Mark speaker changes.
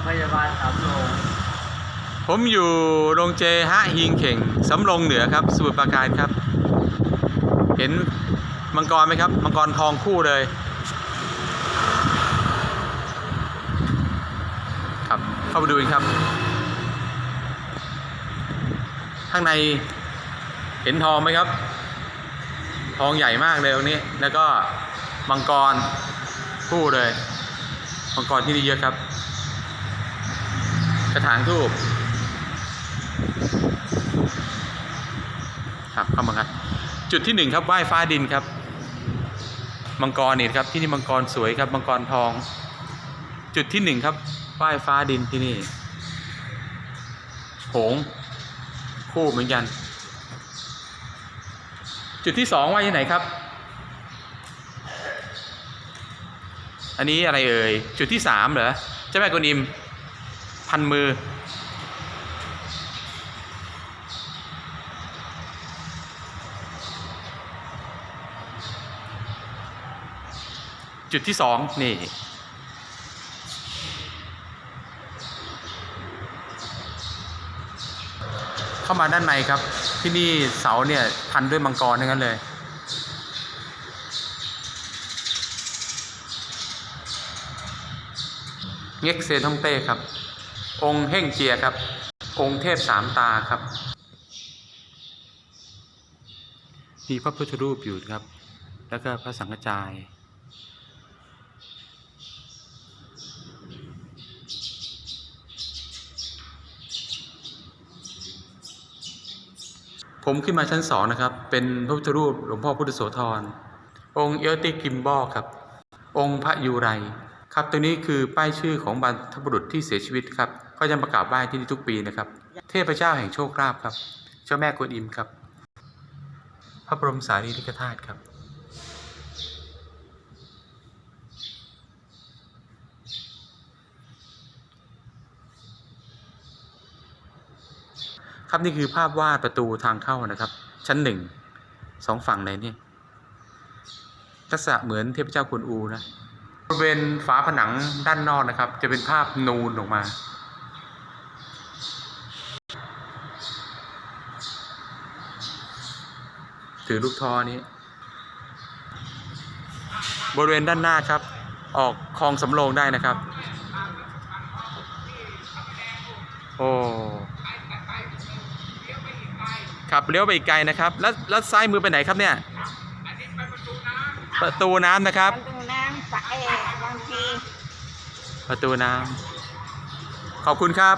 Speaker 1: รงพยาบาลสามโรง
Speaker 2: ผมอยู่โรงเจฮะฮิงเข่งสำโรงเหนือครับสมุทรปราการครับ เห็นมังกรไหมครับมังกรทองคู่เลยครับเข้าไปดูกันครับ ข้างในเห็นทองไหมครับ ทองใหญ่มากเลยตรงนี้ แล้วก็มังกรคู่เลยมังกรที่นี่เยอะครับ กระถางทูบครับเข้ามาครับจุดที่หนึ่งครับไหว้ฟ้าดินครับ มังกรนี่ครับที่นี่มังกรสวยครับมังกรทอง จุดที่หนึ่งครับไหว้ฟ้าดินที่นี่โหงคู่เหมือนกัน จุดที่สองไหว้ที่ไหนครับ อันนี้อะไรเอ่ยจุดที่สามเหรอเจ้าแม่กวนอิม พันมือ จุดที่สองนี่เข้ามาด้านในครับ ที่นี่เสาเนี่ย พันด้วยมังกรทั้งนั้นเลยเง็กเซท่องเต้ครับ องค์เฮ่งเจียครับ องค์เทพสามตาครับ มีพระพุทธรูปอยู่ครับ แล้วก็พระสังฆจายผมขึ้นมาชั้นสองนะครับ เป็นพระพุทธรูปหลวงพ่อพุทธโสธร องค์เอลติกิมบอครับ องค์พระยูไร ครับตัวนี้คือป้ายชื่อของบรรพบุรุษที่เสียชีวิตครับก็จะมากาบไหว้ที่นี่ทุกปีนะครับ เทพเจ้าแห่งโชคลาภครับ เจ้าแม่กวนอิมครับ พระบรมสารีริกธาตุครับ ครับนี่คือภาพวาดประตูทางเข้านะครับ ชั้นหนึ่งสองฝั่งเลยนี่ลักษณะเหมือนเทพเจ้ากวนอูนะ บริเวณฝาผนังด้านนอกนะครับ จะเป็นภาพนูนออกมา ถือลูกทอนี้ บริเวณด้านหน้าครับ ออกคลองสำโรงได้นะครับ โอ้ครับเลี้ยวไปอีกไกลนะครับ แล้วแล้วซ้ายมือไปไหนครับเนี่ย ประตูน้ำนะครับ
Speaker 3: ประตูน้ำสะเอบางที
Speaker 2: ประตูน้ำขอบคุณครับ